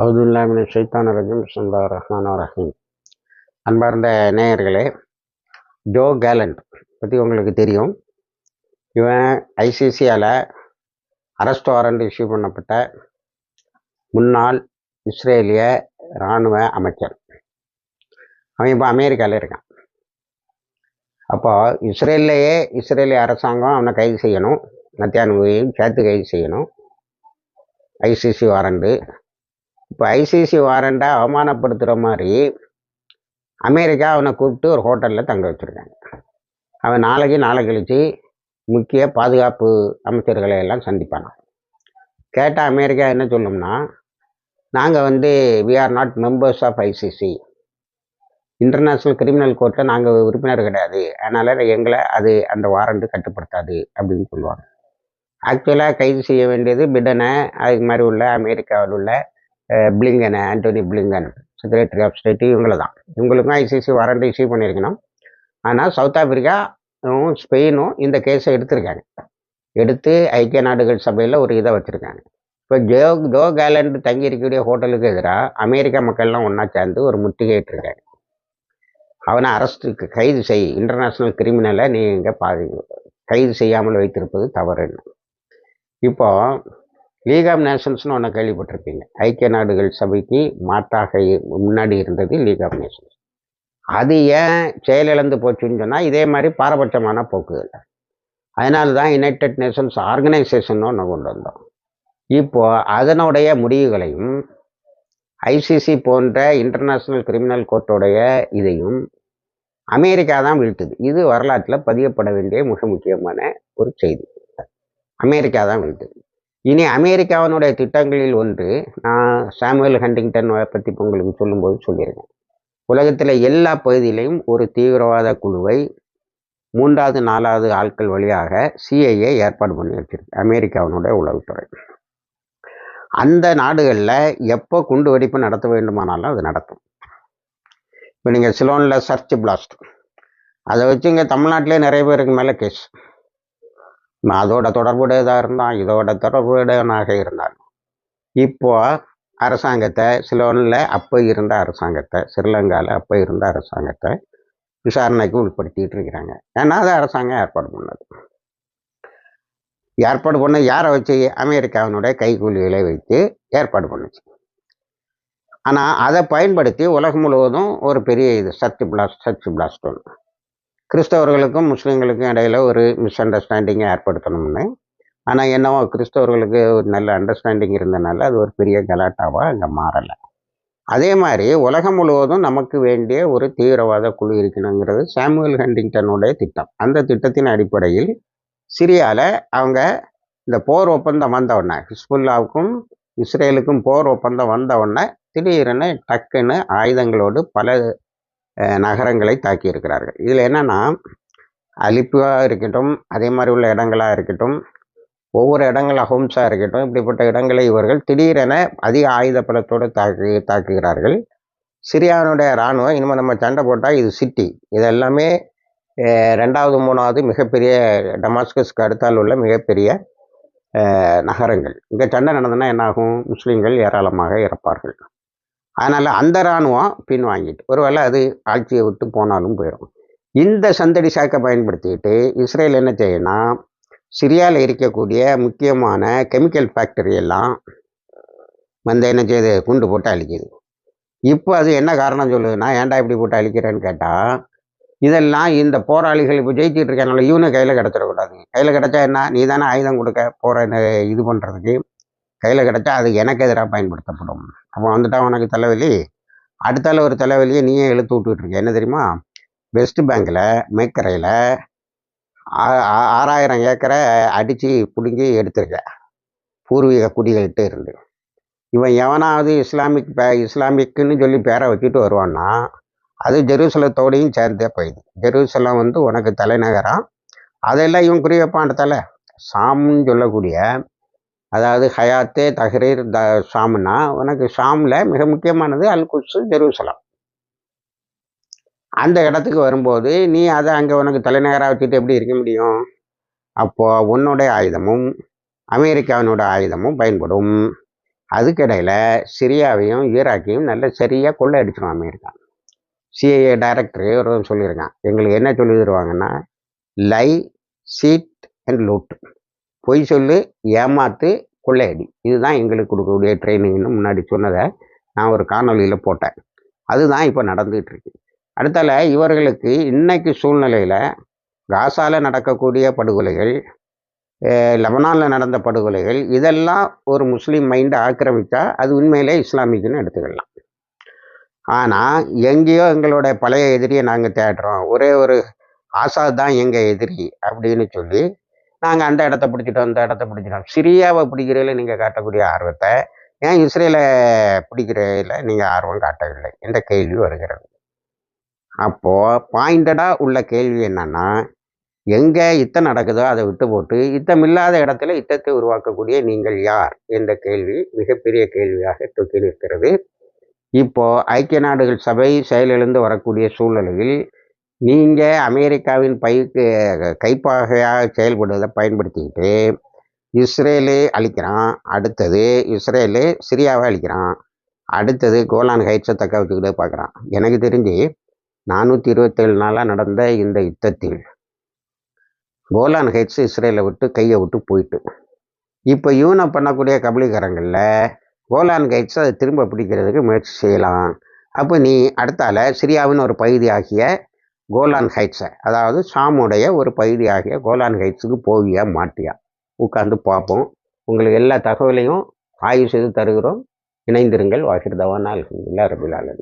அவுதுல்லாமின் சைத்தான் ரஜம். சுந்தா ரஹ்மான் ரஹீம். அன்பார்ந்த நேயர்களே ஜோ கேலண்ட் பற்றி உங்களுக்கு தெரியும். இவன் ஐசிசியால் அரெஸ்ட் வாரண்ட் இஷ்யூ பண்ணப்பட்ட முன்னாள் இஸ்ரேலிய இராணுவ அமைச்சர். அவன் இப்போ அமெரிக்காவில் இருக்கான். அப்போ இஸ்ரேல்லையே இஸ்ரேலிய அரசாங்கம் அவனை கைது செய்யணும். நத்தியானுவையும் சேர்த்து கைது செய்யணும். ஐசிசி வாரண்டு இப்போ ஐசிசி வாரண்டை அவமானப்படுத்துகிற மாதிரி அமெரிக்கா அவனை கூப்பிட்டு ஒரு ஹோட்டலில் தங்க வச்சுருக்காங்க. அவன் நாளைக்கு நாளை கழித்து முக்கிய பாதுகாப்பு அமைச்சர்களை எல்லாம் சந்திப்பானான் கேட்டால் அமெரிக்கா என்ன சொல்லும்னா நாங்கள் வந்து we are not members of ICC international criminal கோர்ட்டில் நாங்கள் உறுப்பினர் கிடையாது. அதனால் எங்களை அது அந்த வாரண்ட்டு கட்டுப்படுத்தாது அப்படின்னு சொல்லுவாங்க. ஆக்சுவலாக கைது செய்ய வேண்டியது பிடனை அதுக்கு மாதிரி உள்ள அமெரிக்காவில் உள்ள Blinken Antony Blinken secretary of state இவங்கள தான் இவங்களுக்கும் ஐசிசி வாரண்ட் இஷ்யூ பண்ணியிருக்கணும். ஆனால் சவுத் ஆப்பிரிக்காவும் ஸ்பெயினும் இந்த கேஸை எடுத்திருக்காங்க. எடுத்து ஐக்கிய நாடுகள் சபையில் ஒரு இதை வச்சுருக்காங்க. இப்போ ஜோ ஜோ கேலண்ட் தங்கி இருக்கக்கூடிய ஹோட்டலுக்கு எதிராக அமெரிக்கா மக்கள்லாம் ஒன்றா சேர்ந்து ஒரு முற்றுகையிட்டிருக்காங்க அவனை அரசுக்கு கைது செய் இன்டர்நேஷ்னல் கிரிமினலை நீ இங்கே பாதி கைது செய்யாமல் வைத்திருப்பது தவறுன்னு. இப்போது லீக் ஆஃப் நேஷன்ஸ்னு ஒன்று கேள்விப்பட்டிருப்பீங்க. ஐக்கிய நாடுகள் சபைக்கு மாற்றாக முன்னாடி இருந்தது லீக் ஆஃப் நேஷன்ஸ் அது ஏன் செயலிழந்து போச்சுன்னு சொன்னால் இதே மாதிரி பாரபட்சமான போக்குகள். அதனால தான் யுனைடெட் நேஷன்ஸ் ஆர்கனைசேஷன் ஒன்று கொண்டு வந்தோம். இப்போது அதனுடைய முடிவுகளையும் ஐசிசி போன்ற இன்டர்நேஷ்னல் கிரிமினல் கோர்ட்டோடைய இதையும் அமெரிக்கா தான் வீழ்த்துது. இது வரலாற்றில் பதியப்பட வேண்டிய மிக முக்கியமான ஒரு செய்தி. அமெரிக்கா தான் வீழ்த்துது. இனி அமெரிக்காவினுடைய திட்டங்களில் ஒன்று நான் சாமுவேல் ஹண்டிங்டன் பற்றி உங்களுக்கு சொல்லும்போது சொல்லியிருக்கேன். உலகத்தில் எல்லா பகுதியிலையும் ஒரு தீவிரவாத குழுவை மூன்றாவது நாலாவது ஆட்கள் வழியாக சிஐஏ ஏற்பாடு பண்ணி வச்சிருக்கு அமெரிக்காவினுடைய உளவுத்துறை. அந்த நாடுகளில் எப்போ குண்டு வெடிப்பு நடத்த வேண்டுமானாலும் அது நடத்தும் இப்போ நீங்கள் சிலோனில் சர்ச் பிளாஸ்ட். அதை வச்சு இங்கே தமிழ்நாட்டிலே நிறைய பேருக்கு மேலே கேஸ். அதோட தொடர்புடையதாக இருந்தான் இதோட தொடர்புடையவனாக இருந்தான். இப்போ அரசாங்கத்தை சிலோனில் அப்போ இருந்த அரசாங்கத்தை ஸ்ரீலங்காவில் அப்போ இருந்த அரசாங்கத்தை விசாரணைக்கு உட்படுத்திட்டு இருக்கிறாங்க. ஏன்னா அது அரசாங்கம் ஏற்பாடு பண்ணது. ஏற்பாடு பண்ண யாரை வச்சு? அமெரிக்காவினுடைய கைக்கூலிகளை வைத்து ஏற்பாடு பண்ணுச்சு. ஆனால் அதை பயன்படுத்தி உலகம் முழுவதும் ஒரு பெரிய இது சர்ச் பிளாஸ்ட் சர்ச் பிளாஸ்ட் ஒன்று. கிறிஸ்தவர்களுக்கும் முஸ்லீம்களுக்கும் இடையில ஒரு மிஸ் அண்டர்ஸ்டாண்டிங்கை ஏற்படுத்தணும்னு. ஆனால் என்னவோ கிறிஸ்தவர்களுக்கு ஒரு நல்ல அண்டர்ஸ்டாண்டிங் இருந்தனால அது ஒரு பெரிய கலாட்டாவாக அங்கே மாறலை. அதே மாதிரி உலகம் முழுவதும் நமக்கு வேண்டிய ஒரு தீவிரவாத குழு இருக்கணுங்கிறது சாமுவல் ஹண்டிங்டனுடைய திட்டம். அந்த திட்டத்தின் அடிப்படையில் சிரியாவில் அவங்க இந்த போர் ஒப்பந்தம் வந்த உடனே ஹிஸ்புல்லாவுக்கும் இஸ்ரேலுக்கும் போர் ஒப்பந்தம் வந்த உடனே திடீரென டக்குன்னு ஆயுதங்களோடு பல நகரங்களை தாக்கியிருக்கிறார்கள். இதில் என்னென்னா அலிப்பாக இருக்கட்டும் அதே மாதிரி உள்ள இடங்களாக இருக்கட்டும் ஒவ்வொரு இடங்கள் ஹோம்ஸாக இருக்கட்டும் இப்படிப்பட்ட இடங்களை இவர்கள் திடீரென அதிக ஆயுத பலத்தோடு தாக்கு தாக்குகிறார்கள். சிரியானுடைய இராணுவம் இனிமேல் நம்ம சண்டை போட்டால் இது சிட்டி. இது எல்லாமே ரெண்டாவது மூணாவது மிகப்பெரிய டமாஸ்கஸ்க்கு அடுத்தால் உள்ள மிகப்பெரிய நகரங்கள். இங்கே சண்டை நடந்ததுன்னா என்னாகும்? முஸ்லீம்கள் ஏராளமாக இறப்பார்கள். அதனால் அந்த இராணுவம் பின் வாங்கிட்டு ஒருவேளை அது ஆட்சியை விட்டு போனாலும் போயிடும். இந்த சந்தடி சாக்கை பயன்படுத்திக்கிட்டு இஸ்ரேல் என்ன செய்யணும்னா சிரியாவில் இருக்கக்கூடிய முக்கியமான கெமிக்கல் ஃபேக்டரி எல்லாம் வந்து என்ன செய்யுது? குண்டு போட்டு அழிக்குது. இப்போ அது என்ன காரணம் சொல்லுதுன்னா ஏன்டா இப்படி போட்டு அழிக்கிறேன்னு கேட்டால் இதெல்லாம் இந்த போராளிகள் இப்போ ஜெயிச்சிட்டு இருக்கனால இவனு கையில் கிடச்சிடக்கூடாது. கையில் கிடச்சா என்ன? நீ தானே ஆயுதம் கொடுக்க போகிற இது பண்ணுறதுக்கு கையில் கிடச்சா அது எனக்கு எதிராக பயன்படுத்தப்படும். அப்போ வந்துட்டான் உனக்கு தலைவலி. அடுத்தால ஒரு தலைவலியை நீயே இழுத்து விட்டுக்கிட்டு என்ன தெரியுமா? வெஸ்ட் பேங்கில் மேக்கரையில் ஆறாயிரம் ஏக்கரை அடித்து பிடுங்கி எடுத்திருக்க. பூர்வீக குடிகள்கிட்ட இருந்து. இவன் எவனாவது இஸ்லாமிக் பே இஸ்லாமிக்குன்னு சொல்லி பேரை வச்சுட்டு வருவான்னா அது ஜெருசலத்தோடையும் சேர்ந்தே போயிடுது. ஜெருசலம் வந்து உனக்கு தலைநகரம் அதெல்லாம் இவன் குறி வைப்பான் தலை. சாம்னு சொல்லக்கூடிய அதாவது ஹயாத்தே தஹ்ரீர் த ஷாம்னா உனக்கு ஷாமில் மிக முக்கியமானது அல் குட்ஸு ஜெருசலம். அந்த இடத்துக்கு வரும்போது நீ அதை அங்கே உனக்கு தலைநகராக வச்சுட்டு எப்படி இருக்க முடியும்? அப்போது உன்னுடைய ஆயுதமும் அமெரிக்காவினோட ஆயுதமும் பயன்படும். அதுக்கிடையில் சிரியாவையும் ஈராக்கையும் நல்ல சரியாக கொள்ளை அடிச்சிடும் அமெரிக்கா. சிஐஏ டைரக்டர் ஒரு சொல்லியிருக்கான். எங்களுக்கு என்ன சொல்லி தருவாங்கன்னா லை சீட் அண்ட் லூட் பொய் சொல்லு ஏமாத்து கொள்ளையடி. இதுதான் எங்களுக்கு கொடுக்கக்கூடிய ட்ரைனிங்னு முன்னாடி சொன்னதை நான் ஒரு காணொலியில் போட்டேன். அதுதான் இப்போ நடந்துகிட்டு இருக்கு அடுத்தால இவர்களுக்கு இன்னைக்கு சூழ்நிலையில் காசால நடக்கக்கூடிய படுகொலைகள் லெபனானில் நடந்த படுகொலைகள் இதெல்லாம் ஒரு முஸ்லீம் மைண்டை ஆக்கிரமித்தா அது உண்மையிலே இஸ்லாமிக்குன்னு எடுத்துக்கலாம். ஆனால் எங்கேயோ எங்களோட பழைய எதிரியை நாங்கள் தேடுறோம். ஒரே ஒரு ஆசாத் தான் எங்கள் எதிரி அப்படின்னு சொல்லி நாங்கள் அந்த இடத்த பிடிச்சிட்டோம் அந்த இடத்த பிடிச்சிட்டோம். சிரியாவை பிடிக்கிறதுல நீங்கள் காட்டக்கூடிய ஆர்வத்தை ஏன் இஸ்ரேலை பிடிக்கிறதில் நீங்கள் ஆர்வம் காட்டவில்லை? என்ற கேள்வி வருகிறது. அப்போது பாயிண்டடாக உள்ள கேள்வி என்னன்னா எங்கே யுத்தம் நடக்குதோ அதை விட்டு போட்டு யுத்தம் இல்லாத இடத்துல யுத்தத்தை உருவாக்கக்கூடிய நீங்கள் யார்? என்ற கேள்வி மிகப்பெரிய கேள்வியாக தொக்கி நிற்கிறது. இப்போ ஐக்கிய நாடுகள் சபை செயலிழந்து வரக்கூடிய சூழ்நிலையில் நீங்கள் அமெரிக்காவின் பைக்கு கைப்பாகையாக செயல்படுவதை பயன்படுத்திக்கிட்டு இஸ்ரேலே அழிக்கிறான். அடுத்தது இஸ்ரேலே சிரியாவை அழிக்கிறான். அடுத்தது கோலான் ஹைட்ஸை தக்க வச்சுக்கிட்டு பார்க்குறான். எனக்கு தெரிஞ்சு நானூற்றி இருபத்தேழு நாளாக நடந்த இந்த யுத்தத்தில் கோலான் ஹைட்ஸ் இஸ்ரேலை விட்டு கையை விட்டு போயிட்டு. இப்போ யூனை பண்ணக்கூடிய கபலீகரங்களில் கோலான் ஹைட்ஸ் அதை திரும்ப பிடிக்கிறதுக்கு முயற்சி செய்யலாம். அப்போ நீ அடுத்தால சிரியாவின் ஒரு பகுதியாகிய கோலான் ஹைட்ஸை அதாவது ஷாமுடைய ஒரு பகுதியாகிய கோலான் ஹைட்ஸுக்கு போவியா மாட்டியா? உட்காந்து பார்ப்போம். உங்களுக்கு எல்லா தகவலையும் ஆய்வு செய்து தருகிறோம். இணைந்திருங்கள். வாகிர் அல்ஹம்துல்லா ரபிலாலன்